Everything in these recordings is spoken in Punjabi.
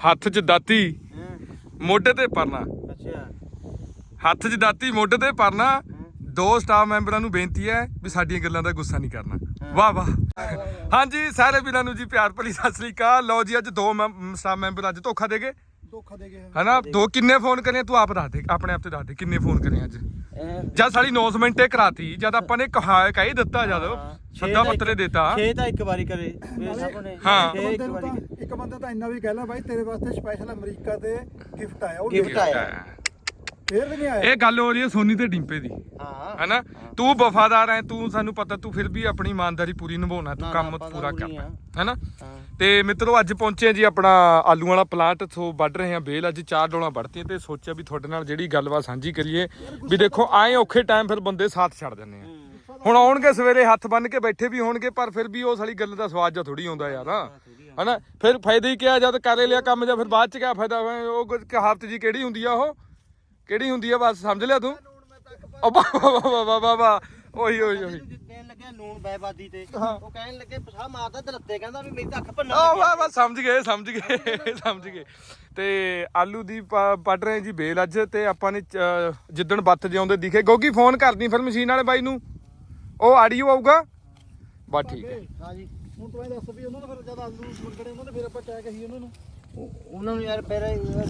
ਹੱਥ 'ਚ ਦਾਤੀ ਮੋਢੇ ਤੇ ਪਰਨਾ। ਅੱਛਾ। ਹੱਥ 'ਚ ਦਾਤੀ ਮੋਢੇ ਤੇ ਪਰਨਾ। ਦੋ ਸਟਾਫ ਮੈਂਬਰਾਂ ਨੂੰ ਬੇਨਤੀ ਹੈ ਵੀ ਸਾਡੀਆਂ ਗੱਲਾਂ ਦਾ ਗੁੱਸਾ ਨਹੀਂ ਕਰਨਾ। ਵਾਹ ਵਾਹ। ਹਾਂਜੀ ਸਾਰੇ ਵੀਰਾਂ ਨੂੰ ਜੀ ਪਿਆਰ ਭਰੀ ਸਤਿ ਸ੍ਰੀ ਅਕਾਲ। ਲਓ ਜੀ ਅੱਜ ਦੋ ਸਟਾਫ ਮੈਂਬਰ ਅੱਜ ਧੋਖਾ ਦੇ ਗਏ। ਧੋਖਾ ਦੇ ਗਏ ਹਨਾ? ਦੋ ਕਿੰਨੇ ਫੋਨ ਕਰੇ ਤੂੰ ਆਪ ਦੱਸ ਦੇ ਆਪਣੇ ਆਪ ਤੇ ਦੱਸ ਦੇ ਕਿੰਨੇ ਫੋਨ ਕਰੇ ਅੱਜ? ਜਦ ਸਾਡੀ ਅਨਾਉਂਸਮੈਂਟ ਇਹ ਕਰਾਤੀ ਜਦ ਆਪਾਂ ਨੇ ਕਹਾ ਕਹਿ ਦਿੱਤਾ ਜਦ ਸੱਦਾ ਪੱਤਰੇ ਦਿੱਤਾ। 6 ਤਾਂ ਇੱਕ ਵਾਰੀ ਕਰੇ। ਹਾਂ। ਇੱਕ ਵਾਰੀ ਇੱਕ ਬੰਦਾ ਤਾਂ ਇੰਨਾ ਵੀ ਕਹਿ ਲਾ ਬਾਈ ਤੇਰੇ ਵਾਸਤੇ ਸਪੈਸ਼ਲ ਅਮਰੀਕਾ ਤੇ ਗਿਫਟ ਆਇਆ ਉਹ Gift ਆਇਆ। ਫੇਰ ਵੀ ਨਹੀਂ ਆਇਆ। ਇਹ ਗੱਲ ਹੋ ਰਹੀ ਹੈ ਸੋਨੀ ਤੇ ਡਿੰਪੇ ਦੀ। ਹਾਂ। ਹੈਨਾ? ਤੂੰ ਵਫਾਦਾਰ ਹੈ ਤੂੰ ਸਾਨੂੰ ਪਤਾ ਤੂੰ ਫਿਰ ਵੀ ਆਪਣੀ ਇਮਾਨਦਾਰੀ ਪੂਰੀ ਨਿਭਾਉਣਾ ਤੂੰ ਕੰਮ ਪੂਰਾ ਕਰਨਾ। ਆ। ਹੈਨਾ? ਤੇ ਮਿੱਤਰੋ ਅੱਜ ਪਹੁੰਚੇ ਜੀ ਆਪਣਾ ਆਲੂ ਵਾਲਾ ਪਲਾਂਟ ਸੋ ਵੱਢ ਰਹੇ ਹਾਂ ਬੇਲ ਅੱਜ ਚਾਰ ਡੋਲਾਂ ਵੱਢਤੀਆਂ ਤੇ ਸੋਚਿਆ ਵੀ ਤੁਹਾਡੇ ਨਾਲ ਜਿਹੜੀ ਗੱਲਬਾਤ ਸਾਂਝੀ ਕਰੀਏ ਵੀ ਦੇਖੋ ਆਏ ਔਖੇ ਟਾਈਮ ਫਿਰ ਬੰਦੇ ਸਾਥ ਛੱਡ ਦਿੰਦੇ ਆ। ਹੁਣ ਆਉਣਗੇ ਸਵੇਰੇ ਹੱਥ ਬੰਨ ਕੇ ਬੈਠੇ ਵੀ ਹੋਣਗੇ ਪਰ ਫਿਰ ਵੀ ਉਹ ਸਾਲੀ ਗੱਲ ਦਾ ਸਵਾਦ ਜਾਂ ਥੋੜੀ ਆਉਂਦਾ ਯਾਰ। ਹਨਾ? ਫਿਰ ਫਾਇਦਾ ਹੀ ਕਿਹਾ ਜਦ ਕਰ ਲਿਆ ਕੰਮ ਜਾਂ ਫਿਰ ਬਾਅਦ ਚ ਕਿਆ ਫਾਇਦਾ ਹੋਇਆ? ਉਹ ਕੁਝ ਕਹਾਵਤ ਜੀ ਕਿਹੜੀ ਹੁੰਦੀ ਆ ਉਹ? ਕਿਹੜੀ ਹੁੰਦੀ ਆ ਬਸ ਸਮਝ ਲਿਆ ਤੂੰ? ਵਾ ਵਾ ਵਾ ਵਾ ਉਹੀ ਉਹੀ ਉਹੀ। ਲੱਗਿਆ ਨੂਨ ਬੈਬਾਦੀ ਤੇ ਉਹ ਕਹਿਣ ਲੱਗੇ ਪਛਾ ਮਾਰਦਾ ਦਲੱਤੇ ਕਹਿੰਦਾ ਵੀ ਮੇਰੀ ਤਾਂ ਅੱਖ ਭੰਨਾ ਆ ਵਾ ਵਾ ਸਮਝ ਗਏ ਸਮਝ ਗਏ ਸਮਝ ਗਏ। ਤੇ ਆਲੂ ਦੀ ਪ- ਵੱਢ ਰਹੇ ਜੀ ਬੇਲ ਅੱਜ ਤੇ ਆਪਾਂ ਨੇ ਜਿੱਦਣ ਬੱਤ ਜਿਉਂਦੇ ਦਿਖੇ। ਗੋਗੀ ਫੋਨ ਕਰਦੀ ਫਿਰ ਮਸ਼ੀਨ ਵਾਲੇ ਬਾਈ ਨੂੰ। ਉਹ ਆਡੀਓ ਆਊਗਾ? ਬਸ ਠੀਕ ਹੈ। ਹਾਂ ਜੀ ਹੁਣ ਤੂੰ ਇਹ ਦੱਸ ਵੀ ਉਹਨਾਂ ਨੂੰ ਫਿਰ ਜਦ ਆਲੂ ਮੰਗਣੇ ਉਹਨਾਂ ਨੇ ਫਿਰ ਆਪਾਂ ਕਿਆ ਕਹੀ ਉਹਨਾਂ ਨੂੰ। ਉਹ- ਉਹਨਾਂ ਨੂੰ ਯਾਰ ਫਿਰ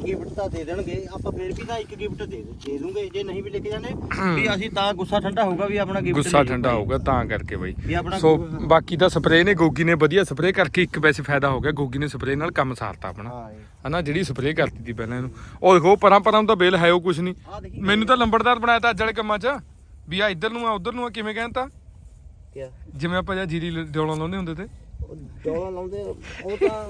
ਗਿਫਟ ਤਾਂ ਦੇ ਦੇਣਗੇ ਆਪਾਂ ਫਿਰ ਵੀ ਤਾਂ ਇੱਕ ਗਿਫਟ ਦੇ ਦੇ ਦੂੰਗੇ ਜੇ ਨਹੀਂ ਵੀ ਲੈ ਕੇ ਜਾਣੇ ਵੀ ਅਸੀਂ ਤਾਂ ਗੁੱਸਾ ਠੰਡਾ ਹੋਊਗਾ ਵੀ ਆਪਣਾ ਗਿਫਟ ਗੁੱਸਾ ਠੰਡਾ ਹੋਊਗਾ ਤਾਂ ਕਰਕੇ ਬਾਈ। ਵੀ ਆਪਣਾ ਸੋ ਬਾਕੀ ਤਾਂ ਸਪਰੇਅ ਨੇ ਗੋਗੀ ਨੇ ਵਧੀਆ ਸਪਰੇਅ ਕਰਕੇ ਇੱਕ ਵੈਸੇ ਫਾਇਦਾ ਹੋ ਗਿਆ ਗੋਗੀ ਨੇ ਸਪਰੇਅ ਨਾਲ ਕੰਮ ਸਾਰਤਾ ਆਪਣਾ। ਹਾਂ। ਹਨਾ ਜਿਹੜੀ ਸਪਰੇਅ ਕਰਤੀ ਸੀ ਪਹਿਲਾਂ ਇਹਨੂੰ। ਉਹ ਦੇਖੋ ਪਰਾਂ ਪਰਾਂ ਨੂੰ ਤਾਂ ਬਿੱਲ ਹੈ ਉਹ ਕੁਝ ਨਹੀਂ। ਆਹ ਦੇਖੀ। ਮੈਨੂੰ ਤਾਂ ਲੰਬੜਦਾਰ ਬਣਾਇਆ ਤਾਂ ਅੱਜ ਵਾਲੇ ਕੰਮਾਂ 'ਚ। ਵੀ ਆ ਇੱਧਰ ਨੂੰ ਆ ਉੱਧਰ ਨੂੰ ਆ ਕਿਵੇਂ ਕਹਿੰਦਾ ਕਿਆ ਜਿਵੇਂ ਆਪਾਂ ਜਾਂ ਜੀਰੀ ਡੋਲਾਂ ਲਾਉਂਦੇ ਹੁੰਦੇ ਤੇ? ਉਹ ਦੌੜਾ ਲਾਉਂਦੇ ਉਹ ਤਾਂ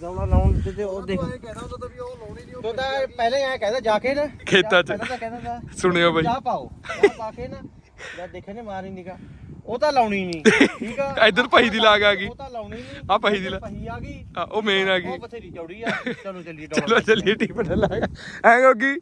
ਦੌੜਾ ਲਾਉਣ ਤੇ ਤੇ ਉਹ ਦੇਖ। ਤਾਂ ਵੀ ਉਹ ਲਾਉਣੀ ਨਹੀਂ ਤੂੰ ਤਾਂ ਪਹਿਲੇ ਐ ਕਹਿੰਦਾ ਜਾ ਕੇ ਨਾ। ਖੇਤਾਂ 'ਚ। ਪਹਿਲਾਂ ਤਾਂ ਕਹਿੰਦਾ ਤਾ, ਸੁਣਿਓ ਬਾਈ। ਚਾਹ ਪਾਓ ਚਾਹ ਪਾ ਕੇ ਨਾ। ਜਦ ਦੇਖੇ ਨੇ ਮਾਰੀ ਨਿਕਾ ਉਹ ਤਾਂ ਲਾਉਣੀ ਨਹੀਂ ਠੀਕ ਆ? ਇੱਧਰ ਪਹੀ ਦੀ ਲਾਗ ਆ ਗਈ। ਉਹ ਤਾਂ ਲਾਉਣੀ ਨਹੀਂ ਆਹ ਪਹੀ ਦੀ ਲਾ- ਪਹੀ ਆ ਗਈ। ਆ, ਉਹ ਮੇਨ ਆ ਗਈ। ਉਹ ਬਥੇਰੀ ਚੌੜੀ ਆ। ਚਲੋ ਚਲੋ ਦੌੜ ਚੱਲੀਏ ਟੀਪ ਟੱਲਾ ਐ ਗੋਗੀ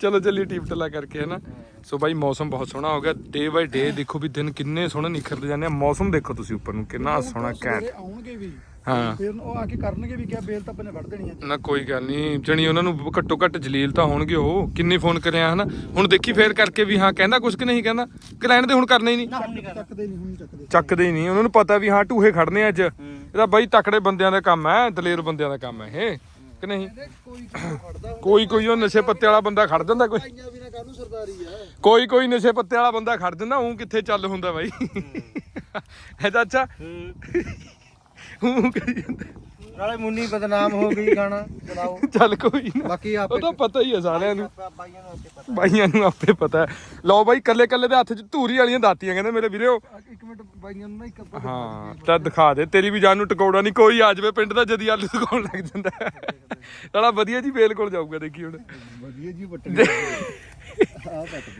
ਚਲੋ ਚੱਲੀਏ ਟੀਪ ਟੱਲਾ ਕਰਕੇ ਹਨਾ? ਸੋ ਬਾਈ ਮੌਸਮ ਬਹੁਤ ਸੋਹਣਾ ਹੋ ਗਿਆ। ਡੇ ਬਾਈ ਡੇ ਦੇਖੋ ਵੀ ਦਿਨ ਕਿੰਨੇ ਸੋਹਣੇ ਨਿਖਰਦੇ ਜਾਂਦੇ ਆ। ਮੌਸਮ ਦੇਖੋ ਤੁਸੀਂ ਉੱਪਰ ਨੂੰ ਕਿੰਨਾ ਸੋਹਣਾ ਘੈਂਟ। ਆਉਣਗੇ ਵੀ। ਹਾਂ। ਫਿਰ ਉਹ ਆ ਕੇ ਕਰਨਗੇ ਵੀ ਕਿਆ ਬੇਲ ਤਾਂ ਆਪਾਂ ਨੇ ਵੱਢ ਦੇਣੀ ਆ ਨਾ ਕੋਈ ਗੱਲ ਨਹੀਂ ਜਣੀ ਉਹਨਾਂ ਨੂੰ ਘੱਟੋ ਘੱਟ ਜਲੀਲ ਤਾਂ ਹੋਣਗੇ ਉਹ। ਕਿੰਨੇ ਫੋਨ ਕਰਿਆ ਹਨਾ? ਹੁਣ ਦੇਖੀ ਫੇਰ ਕਰਕੇ ਵੀ ਹਾਂ ਕਹਿੰਦਾ ਕੁਝ ਕਿ ਨਹੀਂ ਕਹਿੰਦਾ। ਕਿ ਲੈਣ ਦੇ ਹੁਣ ਕਰਨਾ ਹੀ ਨਹੀਂ ਚੱਕਦੇ ਨਹੀਂ ਹੁਣ ਚੱਕਦੇ। ਚੱਕਦੇ ਹੀ ਨਹੀਂ ਉਹਨਾਂ ਨੂੰ ਪਤਾ ਵੀ ਹਾਂ ਟੂਹੇ ਖੜਨੇ ਅੱਜ। ਇਹਦਾ ਬਾਈ ਤਕੜੇ ਬੰਦਿਆਂ ਦਾ ਕੰਮ ਹੈ ਦਲੇਰ ਬੰਦਿਆਂ ਦਾ ਕੰਮ ਹੈ ਇਹ। ਕਿ ਨਹੀਂ? ਕੋਈ ਖੜਦਾ ਕੋਈ ਕੋਈ ਉਹ ਨਸ਼ੇ ਪੱਤੇ ਵਾਲਾ ਬੰਦਾ ਖੜ ਜਾਂਦਾ ਕੋਈ? ਆਈਆਂ ਵੀ ਨਾ ਕਾਹਨੂੰ ਸਰਦਾਰੀ ਆ। ਕੋਈ ਕੋਈ ਨਸ਼ੇ ਪੱਤੇ ਵਾਲਾ ਬੰਦਾ ਖੜ ਜਾਂਦਾ ਉਹ ਕਿੱਥੇ ਚੱਲ ਹੁੰਦਾ ਬਾਈ? ਇਹਦਾ ਅੱਛਾ। ਹੂੰ। ਉਹ ਕਰੀ ਜਾਂਦਾ। ਨਾਲੇ ਮੁੰਨੀ ਬਦਨਾਮ ਹੋ ਗਈ ਗਾਣਾ ਚਲਾਓ ਚੱਲ ਕੋਈ ਨਾ। ਬਾਕੀ ਉਹ ਆਪੇ ਤਾਂ ਪਤਾ ਹੀ ਹੈ ਸਾਰਿਆਂ ਨੂੰ। ਬਾਈਆਂ ਨੂੰ ਆਪੇ ਪਤਾ। ਬਾਈਆਂ ਨੂੰ ਆਪੇ ਪਤਾ ਹੈ। ਲਓ ਬਾਈ ਕੱਲੇ ਕੱਲੇ ਦੇ ਹੱਥ 'ਚ ਧੂਰੀ ਵਾਲੀਆਂ ਦਾਤੀਆਂ ਕਹਿੰਦੇ ਮੇਰੇ ਵੀਰੋ। ਇੱਕ ਮਿੰਟ ਬਾਈਆਂ ਨੂੰ ਨਾ ਇੱਕ ਹਾਂ ਤਾਂ ਦਿਖਾ ਦੇ। ਤੇਰੀ ਵੀ ਜਾਨ ਨੂੰ ਟਿਕਾਉਣਾ ਨਹੀਂ ਕੋਈ ਆ ਜਾਵੇ ਪਿੰਡ ਦਾ ਜਦੀ ਆਲੂ ਦਿਖਾਉਣ ਲੱਗ ਜਾਂਦਾ ਸਾਲਾ ਵਧੀਆ ਜੀ ਬੇਲ ਕੋਲ ਜਾਊਗਾ ਦੇਖੀ ਹੁਣ। ਵਧੀਆ ਜੀ ਵੱਟਣੀ।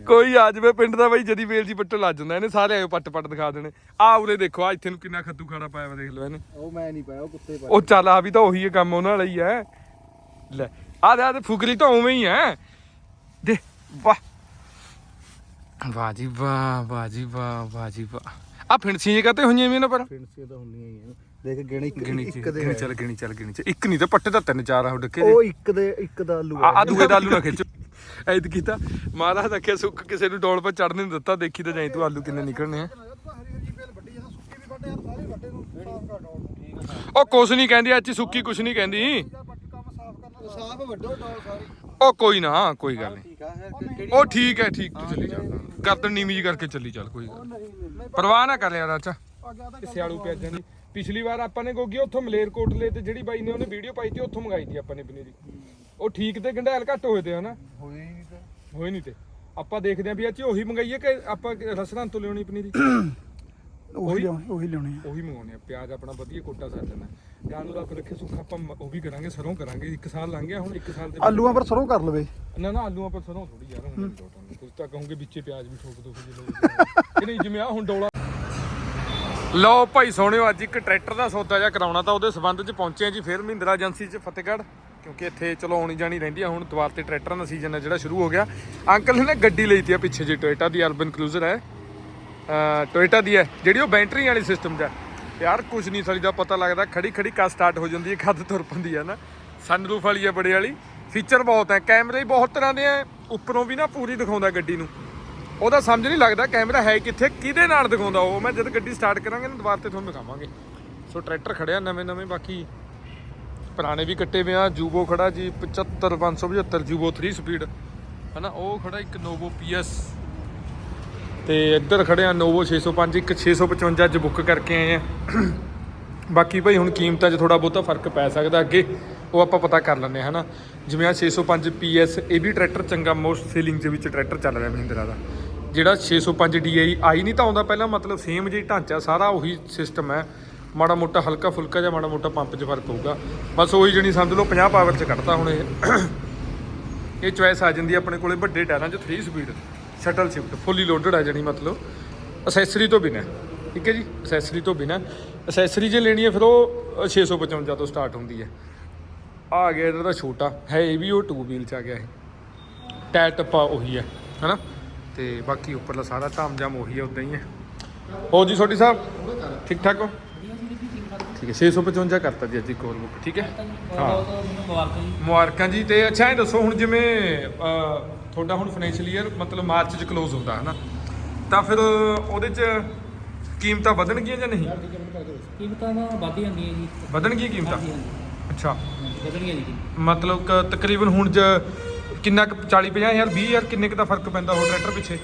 ਕੋਈ ਆ ਜਾਵੇ ਪਿੰਡ ਦਾ ਬਾਈ ਜਦੀ ਬੇਲ ਜੀ ਪੱਟਣ ਲੱਗ ਜਾਂਦਾ ਇਹਨੇ ਸਾਰੇ ਆਇਓ ਪੱਟ ਪੱਟ ਦਿਖਾ ਦੇਣੇ। ਆ ਉਰੇ ਦੇਖੋ ਆ ਇੱਥੇ ਨੂੰ ਕਿੰਨਾ ਖੱਦੂ ਖਾਣਾ ਪਾਇਆ ਵਾ ਦੇਖ ਲਓ ਇਹਨੇ। ਉਹ ਮੈਂ ਨਹੀਂ ਪਾਇਆ ਉਹ ਕੁੱਤੇ ਪਾਏ ਉਹ ਚੱਲ ਆ ਵੀ ਤਾਂ ਉਹੀ ਹੈ ਕੰਮ ਉਹਨਾਂ ਵਾਲਾ ਹੀ ਹੈ। ਲੈ ਆ ਦੇ ਆ ਦੇ ਫੁਕਰੀ ਤਾਂ ਉਵੇਂ ਹੀ ਹੈ। ਦੇ ਵਾਹ। ਵਾਹ ਜੀ ਵਾਹ ਵਾਹ ਜੀ ਵਾਹ ਵਾਹ ਜੀ ਵਾਹ। ਆ ਫਿਣਸੀਆਂ ਕਾਤੇ ਹੋਈਆਂ ਵੀ ਨਾ ਪਰ? ਫਿੰਸੇ ਤਾਂ ਹੁੰਦੀਆਂ ਹੀ ਆ। ਦੇਖ ਗਿਣੀ ਇੱਕ ਦੇ ਗਿਣੀ ਚੱਲ ਗਿਣੀ ਚੱਲ ਗਿਣੀ ਚ। ਇੱਕ ਨਹੀਂ ਤਾਂ ਪੱਟੇ ਤਾਂ ਤਿੰਨ ਚਾਰ ਆ ਉਹ ਡੱਕੇ ਉਹ ਇੱਕ ਦੇ ਇੱਕ ਦਾ ਆਲੂ ਆ। ਆ ਦੂਏ ਦਾ ਆਲੂ ਨਾ ਖਿੱਚ। ਐਦ ਕੀਤਾ। ਮਹਾਰਾਜ ਰੱਖਿਆ ਸੁੱਕ ਕਿਸੇ ਨੂੰ ਡੋਲ ਪਰ ਚੜਨ ਨਹੀਂ ਦਿੱਤਾ। ਦੇਖੀ ਤਾਂ ਜਾਈ ਤੂੰ ਆਲੂ ਕਿੰਨੇ ਨਿਕਲਣੇ ਆ। ਉਹ ਕੁਛ ਨਹੀਂ ਕਹਿੰਦੀ ਅੱਜ ਸੁੱਕੀ ਕੁਛ ਨਹੀਂ ਕਹਿੰਦੀ। ਸਾਫ਼ ਵੱਡੋ ਡੋਲ ਸਾਰੀ ਉਹ ਕੋਈ ਨਾ ਕੋਈ ਗੱਲ ਨਹੀਂ। ਉਹ ਠੀਕ ਹੈ, ਠੀਕ ਤੂੰ ਚੱਲੀ। ਚੱਲ ਗਰਦਨ ਨੀਵੀਂ ਜਿਹੀ ਕਰਕੇ ਚੱਲੀ ਚੱਲ, ਕੋਈ ਗੱਲ ਪਰਵਾਹ ਨਾ ਕਰ ਯਾਰ, ਅੱਛਾ। ਸਿਆਲੂ ਪਿਆਜ਼ਾਂ ਦੀ। ਪਿਛਲੀ ਵਾਰ ਆਪਾਂ ਨੇ ਗੋਗੀ ਉੱਥੋਂ ਮਲੇਰਕੋਟਲੇ ਤੇ ਜਿਹੜੀ ਬਾਈ ਨੇ ਉਹਨੇ ਵੀਡੀਓ ਪਾਈ ਤੀ, ਉੱਥੋਂ ਮੰਗਾਈ ਤੀ ਆਪਾਂ ਨੇ ਪਨੀਰੀ। ਉਹ ਠੀਕ ਤੇ ਗੰਡਾਲ ਘੱਟ ਹੋਏ ਤੇ ਹਨਾ? ਹੋਈ ਨਹੀਂ ਤਾਂ। ਹੋਏ ਨਹੀਂ ਤੇ। ਆਪਾਂ ਦੇਖਦੇ ਆਂ ਵੀ ਅੱਜ ਉਹੀ ਮੰਗਾਈਏ ਕਿ ਆਪਾਂ ਰਸਰਾਂ ਤੋਂ ਲਿਆਉਣੀ ਪਨੀਰੀ ਉਹੀ ਲਿਆਉਣੀ ਉਹੀ ਲਿਆਉਣੀ ਆ। ਉਹੀ ਮੰਗਾਉਣੇ ਆ। ਪਿਆਜ਼ ਆਪਣਾ ਵਧੀਆ ਕੋਟਾ ਸਰ ਜਾਣਾ ਗਾਂ ਨੂੰ ਰੱਖ ਰੱਖੇ ਸੁੱਖਾ ਆਪਾਂ ਉਹ ਵੀ ਕਰਾਂਗੇ ਸਰੋਂ ਕਰਾਂਗੇ। ਇੱਕ ਸਾਲ ਲੰਘ ਗਿਆ ਹੁਣ ਇੱਕ ਸਾਲ ਦੇ ਆਲੂਆਂ ਪਰ ਸਰੋਂ ਕਰ ਲਵੇ। ਨਾ ਨਾ ਆਲੂਆਂ ਪਰ ਸਰੋਂ ਥੋੜੀ ਯਾਰ ਹੁਣ ਤੁਸੀਂ ਤਾਂ ਕਹੋਗੇ ਵਿੱਚੇ ਪਿਆਜ਼ ਵੀ ਠੋਕ ਦੋ ਜੀ ਨਹੀਂ ਜਿਵੇਂ ਆ ਹੁਣ ਡੋਲਾ ਲਓ ਭਾਈ ਸੋਹਣਿਓ ਅੱਜ ਇੱਕ ਟਰੈਕਟਰ ਦਾ ਸੌਦਾ ਜਿਹਾ ਕਰਾਉਣਾ ਤਾਂ ਉਹਦੇ ਸਬੰਧ 'ਚ ਪਹੁੰਚੇ ਆ ਜੀ ਫਿਰ ਮਹਿੰਦਰਾ ਏਜੰਸੀ 'ਚ ਫਤਿਹਗੜ੍ਹ। ਕਿਉਂਕਿ ਇੱਥੇ ਚਲੋ ਆਉਣੀ ਜਾਣੀ ਰਹਿੰਦੀ ਆ, ਹੁਣ ਦੁਆਰ ਤੇ ਟਰੈਕਟਰਾਂ ਦਾ ਸੀਜ਼ਨ ਹੈ ਜਿਹੜਾ ਸ਼ੁਰੂ ਹੋ ਗਿਆ। ਅੰਕਲ ਨੇ ਨਾ ਗੱਡੀ ਲਈ ਤੀ ਆ ਪਿੱਛੇ ਜੀ ਟੋਇਟਾ ਦੀ ਅਰਬਨ ਕਰੂਜ਼ਰ ਹੈ। ਟੋਇਟਾ ਦੀ ਹੈ, ਜਿਹੜੀ ਉਹ ਬੈਟਰੀ ਵਾਲੀ ਸਿਸਟਮ ਦਾ। ਯਾਰ ਕੁਝ ਨਹੀਂ, ਸਾਲੀ ਦਾ ਪਤਾ ਲੱਗਦਾ ਖੜੀ ਖੜੀ ਕਾ ਸਟਾਰਟ ਹੋ ਜਾਂਦੀ ਹੈ ਖੱਦ ਤੁਰ ਪੰਦੀ ਹੈ ਨਾ। ਸਨਰੂਫ ਵਾਲੀ ਹੈ ਬੜੇ ਵਾਲੀ। ਫੀਚਰ ਬਹੁਤ ਹੈ ਕੈਮਰੇ ਬਹੁਤ ਤਰ੍ਹਾਂ ਦੇ ਆ, ਉੱਪਰੋਂ ਵੀ ਨਾ ਪੂਰੀ ਦਿਖਾਉਂਦਾ ਗੱਡੀ ਨੂੰ। ਉਹਦਾ ਸਮਝ ਨਹੀਂ ਲੱਗਦਾ ਕੈਮਰਾ ਹੈ ਕਿੱਥੇ, ਕਿਹਦੇ ਨਾਲ ਦਿਖਾਉਂਦਾ ਉਹ। ਮੈਂ ਜਦ ਗੱਡੀ ਸਟਾਰਟ ਕਰਾਂਗੇ ਨਾ, ਦੁਬਾਰਾ ਤੇ ਤੁਹਾਨੂੰ ਦਿਖਾਵਾਂਗੇ। ਸੋ ਟਰੈਕਟਰ ਖੜਿਆ ਨਵੇਂ ਨਵੇਂ ਬਾਕੀ ਪੁਰਾਣੇ ਵੀ ਕੱਟੇ ਹੋਏ ਆ, ਜੂਬੋ ਖੜਾ ਜੀ 75575 ਜੂਬੋ 3 ਸਪੀਡ ਹਨਾ, ਉਹ ਖੜਾ ਇੱਕ ਨੋਵੋ ਪੀਐਸ ਤੇ ਇੱਧਰ ਖੜੇ ਆ ਨੋਵੋ 605 ਇੱਕ 655 ਅੱਜ ਬੁੱਕ ਕਰਕੇ ਆਏ ਆ। ਬਾਕੀ ਭਾਈ, ਹੁਣ ਕੀਮਤਾਂ 'ਚ ਥੋੜਾ ਬਹੁਤਾ ਫ਼ਰਕ ਪੈ ਸਕਦਾ ਅੱਗੇ, ਉਹ ਆਪਾਂ ਪਤਾ ਕਰ ਲੈਂਦੇ ਹਾਂ ਹਨਾ। ਜਿਵੇਂ ਆ 605 PS ਇਹ ਵੀ ਟਰੈਕਟਰ ਚੰਗਾ ਮੋਸਟ ਸੇਲਿੰਗ ਦੇ ਵਿੱਚ ਟਰੈਕਟਰ ਚੱਲ ਰਿਹਾ ਮਹਿੰਦਰਾ ਦਾ। ਜਿਹੜਾ 605 DI ਆਈ ਨਹੀਂ ਤਾਂ ਆਉਂਦਾ ਪਹਿਲਾਂ, ਮਤਲਬ ਸੇਮ ਜਿਹੀ ਢਾਂਚਾ, ਸਾਰਾ ਉਹੀ ਸਿਸਟਮ ਹੈ। ਮਾੜਾ ਮੋਟਾ ਹਲਕਾ ਫੁਲਕਾ ਜਾਂ ਮਾੜਾ ਮੋਟਾ ਪੰਪ 'ਚ ਫ਼ਰਕ ਹੋਊਗਾ ਬਸ ਉਹੀ ਜਣੀ ਸਮਝ ਲਓ 50 ਪਾਵਰ 'ਚ ਕੱਢਤਾ ਹੁਣ ਇਹ। ਇਹ ਚੁਆਇਸ ਆ ਜਾਂਦੀ ਹੈ ਆਪਣੇ ਕੋਲੇ ਵੱਡੇ ਟਾਇਰਾਂ 'ਚ 3 speed shuttle shift fully loaded ਆ ਜਾਣੀ ਮਤਲਬ। ਅਸੈਸਰੀ ਤੋਂ ਬਿਨਾ, ਠੀਕ ਹੈ ਜੀ? ਅਸੈਸਰੀ ਤੋਂ ਬਿਨਾ। ਅਸੈਸਰੀ ਜੇ ਲੈਣੀ ਹੈ ਫਿਰ ਉਹ 655 ਤੋਂ ਸਟਾਰਟ ਹੁੰਦੀ ਹੈ ਆ ਗਿਆ ਇਹਦਾ ਛੋਟਾ, ਹੈ ਇਹ ਵੀ ਉਹ ਟੂ ਵੀਲ ਚ ਆ ਗਿਆ ਇਹ। ਟਾਇਰ ਟੱਪਾ ਉਹੀ ਹੈ ਹਨਾ? ਤੇ ਬਾਕੀ ਉੱਪਰਲਾ ਸਾਰਾ ਧਾਮ ਜਾਮ ਉਹੀ ਹੈ ਉਦਾਂ ਹੀ ਹੈ ਹੋ ਜੀ ਸੋਢੀ ਸਾਹਿਬ? ਠੀਕ ਠਾਕ ਹੋ? ਠੀਕ ਹੈ 655 ਕਰਤਾ ਜੀ ਅੱਜ ਇੱਕ ਹੋਰ ਬੁੱਕ ਠੀਕ ਹੈ? ਹਾਂ। ਮੁਬਾਰਕਾਂ ਜੀ। ਤੇ ਅੱਛਾ ਇਹ ਦੱਸੋ ਹੁਣ ਜਿਵੇਂ ਤੁਹਾਡਾ ਹੁਣ ਫਾਈਨੈਂਸ਼ੀਅਲ ਈਅਰ ਮਤਲਬ ਮਾਰਚ ਚ ਕਲੋਜ਼ ਹੁੰਦਾ ਹੈ ਨਾ ਤਾਂ ਫਿਰ ਉਹਦੇ ਚ ਕੀਮਤਾਂ ਵਧਣਗੀਆਂ ਜਾਂ ਨਹੀਂ? ਕੀਮਤਾਂ ਤਾਂ ਵੱਧ ਜਾਂਦੀਆਂ ਜੀ। ਵਧਣਗੀਆਂ ਕੀਮਤਾਂ? ਅੱਛਾ। ਵਧਣਗੀਆਂ ਜੀ। ਮਤਲਬ ਕ- ਤਕਰੀਬਨ ਹੁਣ ਜ ਕਿੰਨਾ ਕੁ 40 50 ਹਜ਼ਾਰ 20 ਹਜ਼ਾਰ ਕਿੰਨੇ ਕੁ ਦਾ ਫ਼ਰਕ ਪੈਂਦਾ ਹੋਰ ਟਰੈਕਟਰ ਪਿੱਛੇ?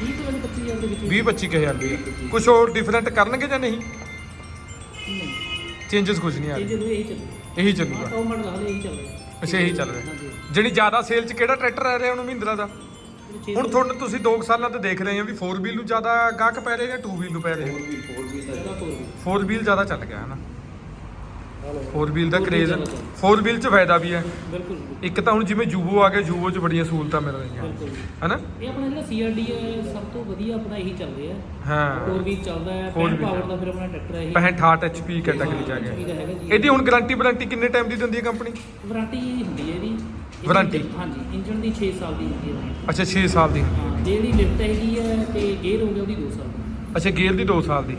ਠੀਕ ਹੈ ਜੀ 25000 ਦੇ ਵਿੱਚ 20 25 ਕੁ ਹਜ਼ਾਰ ਰੁਪਏ ਕੁਝ ਹੋਰ ਡਿਫਰੈਂਟ ਕਰਨਗੇ ਜਾਂ ਨਹੀਂ? ਚੇਂਜਸ ਕੁਝ ਨਹੀਂ ਆ ਇਹ ਰਹੇ। ਜਦੋਂ ਇਹੀ ਚੱਲੂ ਇਹੀ ਚੱਲੂਗਾ ਟੌਪ ਮਾਡਲ ਹਾਲੇ ਇਹੀ ਚੱਲ ਰਿਹਾ। ਅੱਛਾ ਇਹੀ ਚੱਲ ਰਿਹਾ। ਹਾਂਜੀ। ਜਿਹੜੀ ਜ਼ਿਆਦਾ ਸੇਲ ਚ ਕਿਹੜਾ ਟਰੈਕਟਰ ਰਹਿ ਰਿਹਾ ਹੁਣ ਮਹਿੰਦਰਾ ਦਾ ਹੁਣ ਤੁਹਾਨੂੰ ਤੁਸੀਂ 2 ਸਾਲਾਂ ਤੋਂ ਦੇਖ ਰਹੇ ਹੋ ਵੀ 4 ਵੀਲ ਨੂੰ ਜ਼ਿਆਦਾ ਗਾਹਕ ਪੈ ਰਹੇ ਜਾਂ 2 ਵੀਲ ਨੂੰ ਪੈ ਰਹੇ ਜ਼ਿਆਦਾ ਤੋਰ ਵੀ 4 ਵੀਲ ਜ਼ਿਆਦਾ ਚੱਲ ਗਿਆ ਹੈ ਨਾ? 4 ਵੀਲ ਦਾ ਕਰੇਜ਼ 4 ਵੀਲ ਚ ਫਾਇਦਾ ਵੀ ਹੈ। ਬਿਲਕੁਲ। ਇੱਕ ਤਾਂ ਹੁਣ ਜਿਵੇਂ ਜੂਬੋ ਆ ਗਿਆ ਜੂਬੋ ਚ ਬੜੀਆਂ ਸਹੂਲਤਾਂ ਮਿਲ ਰਹੀਆਂ। ਬਿਲਕੁਲ। ਹੈਨਾ? ਇਹ ਆਪਣਾ ਜਿਹੜਾ ਸੀਆਰਡੀ ਹੈ ਸਭ ਤੋਂ ਵਧੀਆ ਆਪਣਾ ਇਹੀ ਚੱਲ ਰਿਹਾ। ਹਾਂ। 4 ਵੀਲ ਚੱਲਦਾ ਹੈ Four 5 wheel ਪਾਵਰ ਦਾ ਫਿਰ ਆਪਣਾ ਟਰੈਕਟਰ ਹੈ ਇਹ। 65 68 HP ਕੈਟਾਗਰੀ ਚ ਆ ਗਿਆ। ਇਹਦੀ ਹੁਣ ਗਾਰੰਟੀ ਵਾਰੰਟੀ ਕਿੰਨੇ ਟਾਈਮ ਦੀ ਦਿੰਦੀ ਹੈ ਕੰਪਨੀ ਵਾਰੰਟੀ ਹੁੰਦੀ ਹੈ ਇਹਦੀ। Warranty? ਹਾਂਜੀ ਇੰਜਨ ਦੀ 6 ਸਾਲ ਦੀ ਹੁੰਦੀ ਹੈ। ਅੱਛਾ 6 ਸਾਲ ਦੀ ਜਿਹੜੀ ਲਿਫਟ ਹੈਗੀ ਹੈ ਤੇ ਗੇਅਰ ਹੋ ਗਿਆ ਉਹਦੀ 2 ਸਾਲ ਅੱਛਾ ਗੇਅਰ ਦੀ 2 ਸਾਲ ਦੀ।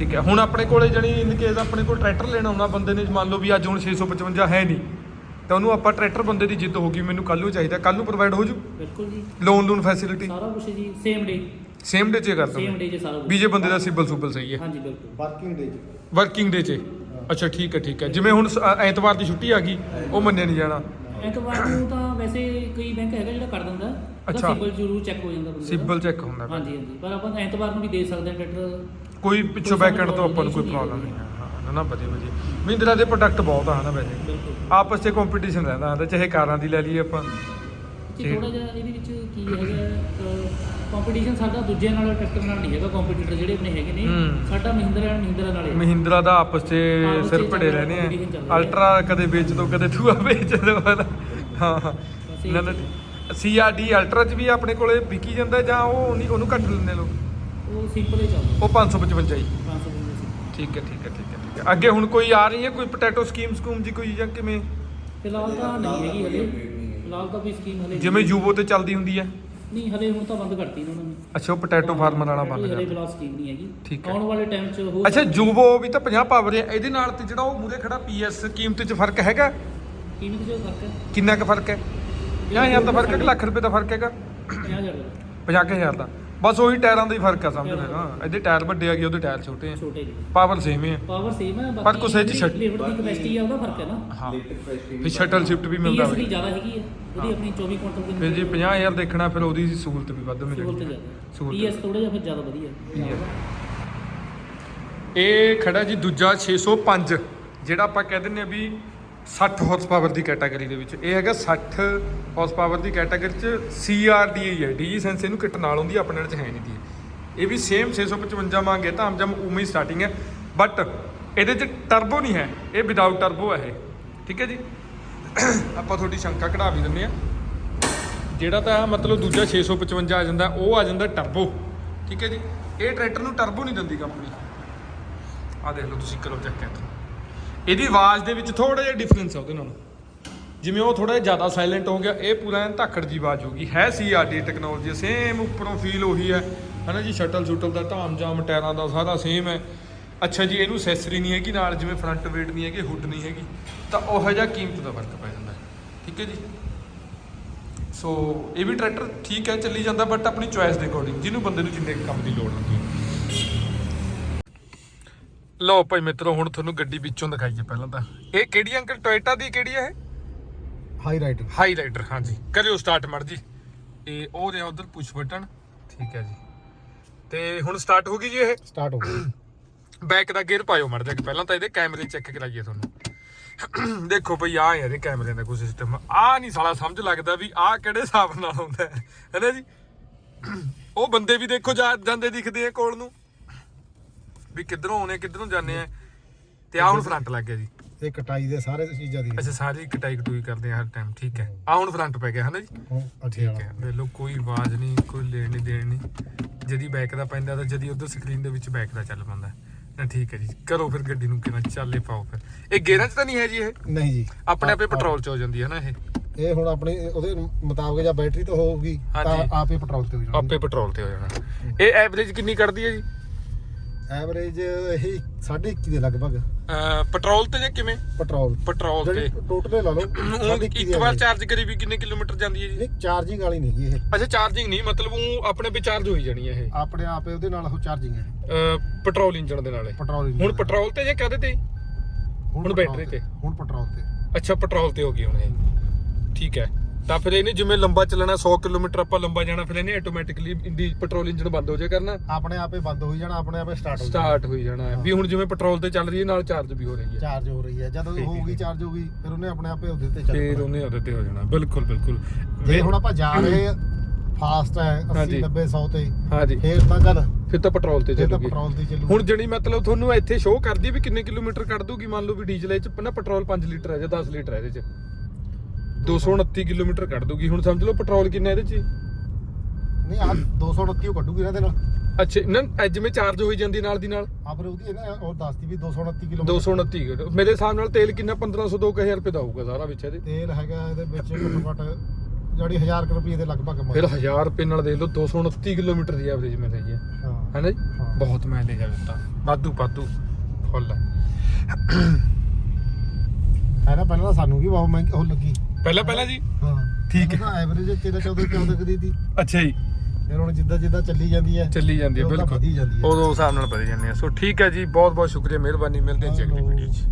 ਠੀਕ ਹੈ। ਹੁਣ ਆਪਣੇ ਕੋਲੇ ਜਣੀ ਇਨ ਕੇਸ ਆਪਣੇ ਕੋਲ ਟਰੈਕਟਰ ਲੈਣਾ ਆਉਣਾ ਬੰਦੇ ਨੇ ਮੰਨ ਲਓ ਵੀ ਅੱਜ ਹੁਣ 655 ਹੈ ਨਹੀਂ ਤਾਂ ਉਹਨੂੰ ਆਪਾਂ ਟਰੈਕਟਰ ਬੰਦੇ ਦੀ ਜਿੱਦ ਹੋ ਗਈ ਮੈਨੂੰ ਕੱਲ ਨੂੰ ਚਾਹੀਦਾ ਕੱਲ ਨੂੰ ਪ੍ਰੋਵਾਈਡ ਹੋ ਜੂ? ਬਿਲਕੁਲ ਜੀ। ਲੋਨ ਲੋਨ ਫੈਸਿਲਿਟੀ ਸਾਰਾ ਕੁਝ ਜੀ ਸੇਮ ਡੇ ਸੇਮ ਡੇ 'ਚ ਕਰ ਸੇਮ ਦੋਗੇ ਡੇ 'ਚ ਸਾਰਾ ਕੁਝ ਵੀ ਜੇ ਬੰਦੇ ਦਾ ਸਿਬਲ ਸੁਬਲ ਸਹੀ ਹੈ। ਹਾਂਜੀ ਬਿਲਕੁਲ। ਵਰਕਿੰਗ ਡੇ ਚ। ਵਰਕਿੰਗ ਡੇ 'ਚ। ਅੱਛਾ ਠੀਕ ਹੈ ਠੀਕ ਹੈ। ਜਿਵੇਂ ਹੁਣ ਸ- ਅ- ਐਤਵਾਰ ਦੀ ਛੁੱਟੀ ਆ ਗਈ ਉਹ ਮੰਨਿਆ ਨਹੀਂ ਜਾਣਾ। ਐਤਵਾਰ ਨੂੰ ਤਾਂ ਵੈਸੇ ਕਈ ਬੈਂਕ ਹੈਗਾ ਜਿਹੜਾ ਕਰ ਦਿੰਦਾ। ਅੱਛਾ। ਸਿਬਲ ਜ਼ਰੂਰ ਚੈੱਕ ਹੋ ਜਾਂਦਾ ਬੰਦੇ ਦਾ। ਸਿਬਲ ਚੈੱਕ ਹੁੰਦਾ। ਹਾਂਜੀ ਹਾਂਜੀ। ਪਰ ਆਪਾਂ ਐਤਵਾਰ ਨੂੰ ਵੀ ਦੇ ਸਕਦੇ ਹਾਂ ਟਰੈਕਟਰ ਕੋਈ ਪਿੱਛੋਂ ਬੈਕਐਂਡ ਤੋਂ ਆਪਾਂ ਨੂੰ ਕੋਈ ਪ੍ਰੋਬਲਮ ਨਹੀਂ ਹੈ। ਨਾ, ਵਧੀਆ ਵਧੀਆ। ਮਹਿੰਦਰਾ ਦੇ ਪ੍ਰੋਡਕਟ ਬਹੁਤ ਆ ਹਨਾ ਵੈਸੇ। ਆਪਸ 'ਚ ਕੰਪੀਟੀਸ਼ਨ ਰਹਿੰਦਾ ਹੁੰਦਾ ਚਾਹੇ ਕਾਰਾਂ ਦੀ ਲੈ ਲਈਏ ਆਪਾਂ। ਜੀ ਥੋੜਾ ਜਿਹਾ ਇਹਦੇ ਵਿੱਚ ਕੀ ਹੈਗਾ ਕੰਪੀਟੀਸ਼ਨ ਸਾਡਾ ਦੂਜਿਆਂ ਨਾਲ ਟਰੈਕਟਰ ਨਾਲ ਨਹੀਂ ਹੈਗਾ ਕੰਪੀਟੀਟਰ ਜਿਹੜੇ ਆਪਣੇ ਹੈਗੇ ਨੇ। ਸਾਡਾ ਮਹਿੰਦਰਾ ਮਹਿੰਦਰਾ ਨਾਲ। ਹੈ ਮਹਿੰਦਰਾ ਦਾ ਆਪਸ 'ਚ ਸਿਰ ਭੜੇ ਰਿਹਾ, ਰਹਿੰਦੇ ਆ। ਅਲਟਰਾ ਕਦੇ ਵੇਚ ਦੋ ਕਦੇ ਥੂਆ ਵੇਚ ਦੋ ਹਾਂ ਨਾ ਸੀਆਰਡੀ ਅਲਟਰਾ 'ਚ ਵੀ ਆਪਣੇ ਕੋਲੇ ਵਿਕੀ ਜਾਂਦਾ ਜਾਂ ਉਹ ਉਹਨੂੰ ਘੱਟ ਲੈਂਦੇ ਲੋਕ। ਉਹ ਸਿੰਪਲ ਹੀ ਚੱਲਦਾ। ਉਹ 555 ਹੀ। 500 ਰੁਪਏ ਸੀ ਠੀਕ ਹੈ ਠੀਕ ਹੈ ਠੀਕ ਹੈ ਠੀਕ ਹੈ। ਅੱਗੇ ਹੁਣ ਕੋਈ ਆ ਰਹੀ ਹੈ ਕੋਈ ਪੋਟੈਟੋ ਸਕੀਮ ਸਕੂਮ ਜੀ ਕੋਈ ਜਾਂ ਕਿਵੇਂ? ਫਿਲਹਾਲ ਤਾਂ ਨਹੀਂ ਹੈਗੀ ਹਲੇ। ਫਿਲਹਾਲ ਤਾਂ ਕੋਈ ਸਕੀਮ ਹਲੇ ਜਿਵੇਂ ਯੂਵੋ ਤੇ ਚੱਲਦੀ ਹੁੰਦੀ ਹੈ। ਨਹੀਂ ਹਲੇ ਹੁਣ ਤਾਂ ਬੰਦ ਕਰਤੀ ਇਹਨਾਂ ਨੇ। ਅੱਛਾ ਉਹ ਪੋਟੈਟੋ ਫਾਰਮਰ ਵਾਲਾ ਬੰਦ ਹਲੇ ਕਰ ਫਿਲਹਾਲ ਸਕੀਮ ਨਹੀਂ ਹੈਗੀ। ਠੀਕ ਹੈ। ਆਉਣ ਵਾਲੇ ਟਾਈਮ 'ਚ ਹੋ ਅੱਛਾ ਯੂਵੋ ਵੀ ਤਾਂ 50 ਪਾਵਰ ਹੈ ਇਹਦੇ ਨਾਲ ਤੇ ਜਿਹੜਾ ਉਹ ਮੂਰੇ ਖੜਾ ਪੀਐਸ ਕੀਮਤ 'ਚ ਫ਼ਰਕ ਹੈਗਾ? ਕੀਮਤ ਜੋ ਫ਼ਰਕ ਹੈ। ਕਿੰਨਾ ਕੁ ਫ਼ਰਕ ਹੈ? 50000 ਦਾ ਫ਼ਰਕ ਹੈ ਕਿ ਲੱਖ ਰੁਪਏ ਦਾ ਫ਼ਰਕ ਹੈਗਾ? 50000 ਦਾ। 50000 ਦਾ। ਬਸ ਉਹੀ ਟਾਇਰਾਂ ਦਾ ਹੀ ਫ਼ਰਕ ਆ ਸਮਝ ਲੈਣਾ ਇਹਦੇ ਟਾਇਰ ਵੱਡੇ ਆ ਗਏ ਉਹਦੇ ਟਾਇਰ ਛੋਟੇ ਆ। ਛੋਟੇ ਪਾਵਰ ਸੇਮ ਹੀ ਆ। ਪਾਵਰ ਸੇਮ ਹੈ ਪਰ ਕੁਛ ਇਹ 'ਚ ਛੱਡ- ਲਿਫਟ ਦੀ ਕਪੈਸਿਟੀ ਆ ਉਹਦਾ ਫ਼ਰਕ ਹੈ ਨਾ। ਹਾਂ। ਫਿਰ ਸ਼ਟਲ ਸ਼ਿਫਟ ਵੀ ਮਿਲਦਾ ਪੀਐਸ ਬਈ। ਜ਼ਿਆਦਾ ਹੈਗੀ ਹੈ ਉਹਦੀ ਆਪਣੀ 24 ਕੁਇੰਟਲ ਦੀ ਫਿਰ ਜੇ 50000 ਦੇਖਣਾ ਫਿਰ ਉਹਦੀ ਸਹੂਲਤ ਵੀ ਵੱਧ ਸਹੂਲਤ ਮਿਲੇਗੀ ਜ਼ਿਆਦਾ। ਸਹੂਲਤ ਪੀਐਸ ਥੋੜਾ ਜਿਹਾ ਫਿਰ ਜ਼ਿਆਦਾ ਵਧੀਆ। ਇਹ ਖੜਾ ਜੀ ਦੂਜਾ 605 ਜਿਹੜਾ ਆਪਾਂ ਕਹਿ ਦਿੰਨੇ ਆ ਵੀ 60 ਹਾਰਸ ਪਾਵਰ ਦੀ ਕੈਟਾਗਰੀ ਦੇ ਵਿੱਚ। ਇਹ ਹੈਗਾ 60 ਹਾਰਸ ਪਾਵਰ ਦੀ ਕੈਟਾਗਰੀ ਚ CRDA ਹੈ ਡੀਜੀ ਸੈਂਸ ਇਹਨੂੰ ਕਿਟ ਨਾਲ ਹੁੰਦੀ ਆ, ਆਪਣੇ ਨਾਲ ਚ ਹੈ ਨਹੀਂ ਦੀ। ਇਹ ਵੀ ਸੇਮ 655 ਮੰਗੇ ਤਾਂ ਆਮਜਮ ਉਵੇਂ ਹੀ ਸਟਾਰਟਿੰਗ ਹੈ। ਬਟ ਇਹਦੇ ਚ ਟਰਬੋ ਨਹੀਂ ਹੈ। ਇਹ ਵਿਦਆਊਟ ਟਰਬੋ ਹੈ ਇਹ। ਠੀਕ ਹੈ ਜੀ? ਆਪਾਂ ਤੁਹਾਡੀ ਸ਼ੰਕਾ ਕਢਾ ਵੀ ਦਿੰਦੇ ਆ ਜਿਹੜਾ ਤਾਂ ਮਤਲਬ ਦੂਜਾ 655 ਆ ਜਾਂਦਾ ਉਹ ਆ ਜਾਂਦਾ ਟਰਬੋ ਠੀਕ ਹੈ ਜੀ? ਇਹ ਟਰੈਕਟਰ ਨੂੰ ਟਰਬੋ ਨਹੀਂ ਦਿੰਦੀ ਕੰਪਨੀ ਆ ਦੇਖ ਲਓ ਤੁਸੀਂ ਕਰੋ ਚੈੱਕ ਇੱਥੋਂ। ਇਹਦੀ ਆਵਾਜ਼ ਦੇ ਵਿੱਚ ਥੋੜਾ ਜਿਹਾ ਡਿਫਰੈਂਸ ਆ ਉਹਦੇ ਨਾਲ। ਜਿਵੇਂ ਉਹ ਥੋੜਾ ਜਿਹਾ ਜ਼ਿਆਦਾ ਸਾਇਲੈਂਟ ਹੋ ਗਿਆ, ਇਹ ਪੂਰਾ ਐਨ ਧਾਕੜ ਜੀ ਆਵਾਜ਼ ਹੋਗੀ ਹੈ ਸੀ ਸੀਆਰਡੀ ਟੈਕਨੋਲੋਜੀ ਸੇਮ ਉੱਪਰੋਂ ਫੀਲ ਉਹੀ ਹੈ ਹਨਾ ਜੀ ਸ਼ਟਲ ਸ਼ੁਟਲ ਦਾ ਧਾਮ ਜਾਮ ਟਾਇਰਾਂ ਦਾ ਸਾਰਾ ਸੇਮ ਹੈ ਅੱਛਾ ਜੀ, ਇਹਨੂੰ ਸੈਸਰੀ ਨਹੀਂ ਹੈਗੀ, ਨਾਲ ਜਿਵੇਂ ਫਰੰਟ ਵੇਟ ਨਹੀਂ ਹੈਗੀ ਹੁੱਡ ਨਹੀਂ ਹੈਗੀ, ਤਾਂ ਉਹ ਜਿਹਾ ਕੀਮਤ ਦਾ ਫ਼ਰਕ ਪੈ ਜਾਂਦਾ। ਠੀਕ ਹੈ ਜੀ? ਸੋ ਇਹ ਵੀ ਟਰੈਕਟਰ ਠੀਕ ਹੈ, ਚੱਲੀ ਜਾਂਦਾ ਬਟ ਆਪਣੀ ਚੁਆਇਸ ਦੇ ਅਕੋਰਡਿੰਗ ਜਿਹਨੂੰ ਬੰਦੇ ਨੂੰ ਜਿੰਨੇ ਕੰਮ ਦੀ ਲੋੜ ਹੁੰਦੀ ਹੈ। ਲਓ ਭਾਈ ਮਿੱਤਰੋ ਹੁਣ ਤੁਹਾਨੂੰ ਗੱਡੀ ਵਿੱਚੋਂ ਦਿਖਾਈਏ ਪਹਿਲਾਂ ਤਾਂ। ਇਹ ਕਿਹੜੀ ਅੰਕਲ? ਟੋਇਟਾ ਦੀ ਕਿਹੜੀ ਹੈ ਇਹ? ਹਾਈ ਰਾਈਟ ਹਾਈਲਾਈਟਰ ਹਾਂਜੀ। ਕਰਿਓ ਸਟਾਰਟ ਮਰ ਜੀ ਇਹ ਉਹ ਰਿਹਾ ਉਧਰ ਪੁਸ਼ ਬਟਨ ਠੀਕ ਹੈ ਜੀ। ਤੇ ਹੁਣ ਸਟਾਰਟ ਹੋ ਗਈ ਜੀ ਇਹ? ਸਟਾਰਟ ਹੋ ਗਈ। ਬੈਕ ਦਾ ਗੇਅਰ ਪਾਇਓ ਮਰ ਜਾ ਪਹਿਲਾਂ ਤਾਂ ਇਹਦੇ ਕੈਮਰੇ ਚੈੱਕ ਕਰਾਈਏ ਤੁਹਾਨੂੰ। ਦੇਖੋ ਭਈ ਆ ਇਹਦੇ ਕੈਮਰੇ ਦਾ ਕੋਈ ਸਿਸਟਮ ਆ ਨਹੀਂ ਸਾਲਾ ਸਮਝ ਲੱਗਦਾ ਵੀ ਆ ਕਿਹੜੇ ਹਿਸਾਬ ਨਾਲ ਹੁੰਦਾ ਹੈ। ਹੈਨਾ ਜੀ? ਉਹ ਬੰਦੇ ਵੀ ਦੇਖੋ ਜਾਂਦੇ ਦਿਖਦੇ ਆ ਕੋਲ ਨੂੰ। ਵੀ ਕਿੱਧਰੋਂ ਆਉਣੇ ਕਿੱਧਰੋਂ ਜਾਂਦੇ ਆ। ਤੇ ਆ ਹੁਣ ਫਰੰਟ ਲੱਗ ਗਿਆ ਜੀ। ਇਹ ਕਟਾਈ ਦੇ ਸਾਰੇ ਚੀਜ਼ਾਂ ਦੀ। ਅੱਛਾ ਸਾਰੀ ਕਟਾਈ ਕਟੂਈ ਕਰਦੇ ਆ ਹਰ ਟਾਈਮ ਠੀਕ ਹੈ। ਆ ਹੁਣ ਫਰੰਟ ਪੈ ਗਿਆ ਹਨਾ ਜੀ? ਠੀਕ ਹੈ ਵੇਖ ਲਓ ਕੋਈ ਆਵਾਜ਼ ਨਹੀਂ ਕੋਈ ਲੈਣ ਨਹੀਂ ਦੇਣ ਨਹੀਂ। ਜਦੀ ਬੈਕ ਦਾ ਪੈਂਦਾ ਤਾਂ ਜਦੀ ਉਧਰ ਸਕਰੀਨ ਦੇ ਵਿੱਚ ਬੈਕ ਦਾ ਚੱਲ ਪੈਂਦਾ। ਨਾ ਠੀਕ ਹੈ ਜੀ ਕਰੋ ਫਿਰ ਗੱਡੀ ਨੂੰ ਕਿਵੇਂ ਚੱਲੇ ਪਾਓ ਫਿਰ। ਇਹ ਗੇਅਰਾਂ 'ਚ ਤਾਂ ਨਹੀਂ ਹੈ ਜੀ ਇਹ? ਨਹੀਂ ਜੀ। ਆਪਣੇ ਆਪੇ ਪੈਟਰੋਲ 'ਚ ਹੋ ਜਾਂਦੀ ਹੈ ਨਾ ਇਹ। ਇਹ ਹੁਣ ਆਪਣੀ ਉਹਦੇ ਮੁਤਾਬਕ ਜਾਂ ਬੈਟਰੀ ਤੋਂ ਹੋਊਗੀ ਤਾਂ। ਆਪੇ ਪੈਟਰੋਲ ਤੇ ਹੋ ਜਾਣਾ। ਆਪੇ ਪੈਟਰੋਲ ਤੇ ਹੋ ਜਾਣਾ। ਇਹ ਐਵਰੇਜ ਕਿੰਨੀ ਕੱਢਦੀ ਹੈ ਜੀ? ਐਵਰੇਜ ਇਹ 1.5 ਦੇ ਲਗਭਗ। ਅਹ ਪੈਟਰੋਲ ਤੇ ਜਾਂ ਕਿਵੇਂ? ਪੈਟਰੋਲ ਪੈਟਰੋਲ ਤੇ। ਟੋਟਲ ਲਾ ਲਓ ਹੁਣ 1.5 ਇੱਕ ਵਾਰ। ਚਾਰਜ ਕਰੀ ਵੀ ਕਿੰਨੇ ਕਿਲੋਮੀਟਰ ਜਾਂਦੀ ਹੈ ਜੀ? ਨਹੀਂ ਚਾਰਜਿੰਗ ਵਾਲੀ ਨਹੀਂ ਗੀ ਇਹ। ਅੱਛਾ ਚਾਰਜਿੰਗ ਨਹੀਂ ਮਤਲਬ ਉਹ ਆਪਣੇ ਵੀ ਚਾਰਜ ਹੋਈ ਜਾਣੀ ਹੈ ਇਹ। ਆਪਣੇ ਆਪੇ ਉਹਦੇ ਨਾਲ ਉਹ ਚਾਰਜਿੰਗ ਹੈ। ਅਹ ਪੈਟਰੋਲ ਇੰਜਣ ਦੇ ਨਾਲੇ ਪੈਟਰੋਲ ਹੁਣ ਪੈਟਰੋਲ ਤੇ ਜਾਂ ਕਾਹਦੇ ਤੇ? ਹੁਣ battery ਤੇ। ਹੁਣ ਪੈਟਰੋਲ ਤੇ। ਅੱਛਾ ਪੈਟਰੋਲ ਤੇ ਹੋ ਗਈ ਹੁਣ ਇਹ। ਠੀਕ ਹੈ। ਤਾਂ ਫਿਰ ਇਹਨੇ ਜਿਵੇਂ ਲੰਬਾ ਚੱਲਣਾ 100 ਕਿਲੋਮੀਟਰ ਆਪਾਂ ਲੰਬਾ ਜਾਣਾ ਫਿਰ ਇਹਨੇ ਆਟੋਮੈਟਿਕਲੀ ਇੰਡੀ ਪੈਟਰੋਲ ਇੰਜਨ ਬੰਦ ਹੋ ਜਾਏ ਕਰਨਾ। ਆਪਣੇ ਆਪੇ ਬੰਦ ਹੋਈ ਜਾਣਾ ਆਪਣੇ ਆਪੇ ਸਟਾਰਟ ਹੋ ਜਾਣਾ। ਸਟਾਰਟ ਹੋਈ ਜਾਣਾ। ਹੈ। ਵੀ ਹੁਣ ਜਿਵੇਂ ਪੈਟਰੋਲ ਤੇ ਚੱਲ ਰਹੀ ਹੈ ਨਾਲ ਚਾਰਜ ਵੀ ਹੋ ਰਹੀ ਹੈ। ਚਾਰਜ ਹੋ ਰਹੀ ਹੈ। ਜਦੋਂ ਠੀਕ, ਹੋਊਗੀ। ਚਾਰਜ ਹੋਊਗੀ ਫਿਰ ਉਹਨੇ ਆਪਣੇ ਆਪੇ ਉਹਦੇ ਤੇ ਚੱਲ ਫਿਰ ਪੈਣਾ। ਉਹਨੇ ਉਹਦੇ ਤੇ ਹੋ ਜਾਣਾ। ਬਿਲਕੁਲ ਬਿਲਕੁਲ। ਜੇ ਹੁਣ ਆਪਾਂ ਜਾ ਰਹੇ ਫਾਸਟ ਹੈ 80 ਹਾਂਜੀ। 90 100 ਤੇ ਹਾਂਜੀ। ਫੇਰ ਤਾਂ ਗੱਲ ਫਿਰ ਤਾਂ ਪੈਟਰੋਲ ਤੇ ਚੱਲੂਗੀ। ਪੈਟਰੋਲ ਤੇ ਚੱਲੂ ਹੁਣ ਜਣੀ ਮਤਲਬ ਤੁਹਾਨੂੰ ਇੱਥੇ ਸ਼ੋਅ ਕਰਦੀ ਵੀ ਕਿੰਨੇ ਕਿਲੋਮੀਟਰ ਕੱਢ ਦੂਗੀ ਮੰਨ ਲਓ ਵੀ ਡੀਜ਼ਲ ਇਹ ਚ ਨਾ ਪੈਟਰੋਲ 5 ਲੀਟਰ ਹੈ ਜਾਂ 10 ਲੀਟਰ ਹੈ ਇਹਦੇ ਚ। 229 ਕਿਲੋਮੀਟਰ ਕੱਢ ਦੂਗੀ ਹੁਣ ਸਮਝ ਲਓ ਪੈਟਰੋਲ ਕਿੰਨਾ ਇਹਦੇ ਚ? ਨਹੀਂ ਆ 229 ਉਹ ਕੱਢੂਗੀ ਇਹਨਾਂ ਦੇ ਨਾਲ। ਅੱਛਾ ਨਾ ਅੱਜ ਜਿਵੇਂ ਚਾਰਜ ਹੋਈ ਜਾਂਦੀ ਨਾਲ ਦੀ ਨਾਲ? ਆ ਫਿਰ ਉਹਦੀ ਇਹਨੇ ਉਹ ਦੱਸਦੀ ਵੀ 229 ਕਿਲੋਮੀਟਰ। 229 ਕਿਲੋ। ਮੇਰੇ ਹਿਸਾਬ ਨਾਲ ਤੇਲ ਕਿੰਨਾ? 1500 2000 ਰੁਪਏ ਦਾ ਹੋਊਗਾ ਸਾਰਾ ਵਿੱਚ ਇਹਦੇ। ਤੇਲ ਹੈਗਾ ਇਹਦੇ ਵਿੱਚ ਘੱਟੋ ਘੱਟ ਜਿਹੜੀ 1000 ਕੁ ਰੁਪਏ ਦੇ ਲਗਭਗ ਫਿਰ ਮਰ 1000 ਰੁਪਏ ਨਾਲ ਦੇਖ ਲਓ 229 ਕਿਲੋਮੀਟਰ ਦੀ ਐਵਰੇਜ ਮਿਲ ਰਹੀ ਹੈ ਹਾਂ। ਹੈਨਾ ਜੀ? ਹਾਂ। ਬਹੁਤ ਮਾਈਲੇਜ ਆ ਦਿੱਤਾ ਵਾਧੂ ਵਾਧੂ। ਫੁੱਲ ਹੈ ਨਾ ਪਹਿਲਾਂ ਤਾਂ ਸਾਨੂੰ ਵੀ ਬਹੁਤ ਮਹਿੰਗੀ ਉਹ ਲੱਗੀ। ਪਹਿਲਾਂ ਪਹਿਲਾਂ ਜੀ? ਹਾਂ। ਠੀਕ ਹੈ। ਐਵਰੇਜ 13 14 14 ਕਦੀ ਦੀ ਅੱਛਾ ਜੀ। ਫਿਰ ਹੁਣ ਜਿੱਦਾਂ ਜਿੱਦਾਂ ਚੱਲੀ ਜਾਂਦੀ ਹੈ ਚੱਲੀ ਜਾਂਦੀ ਹੈ ਬਿਲਕੁਲ। ਹੈ। ਉਦੋਂ ਹਿਸਾਬ ਨਾਲ ਵਧ ਜਾਂਦੇ ਆ ਸੋ ਠੀਕ ਹੈ ਜੀ ਬਹੁਤ ਬਹੁਤ ਸ਼ੁਕਰੀਆ ਮਿਹਰਬਾਨੀ ਮਿਲਦੇ ਹਾਂ ਜੀ ਅਗਲੀ. ਵੀਡੀਓ 'ਚ।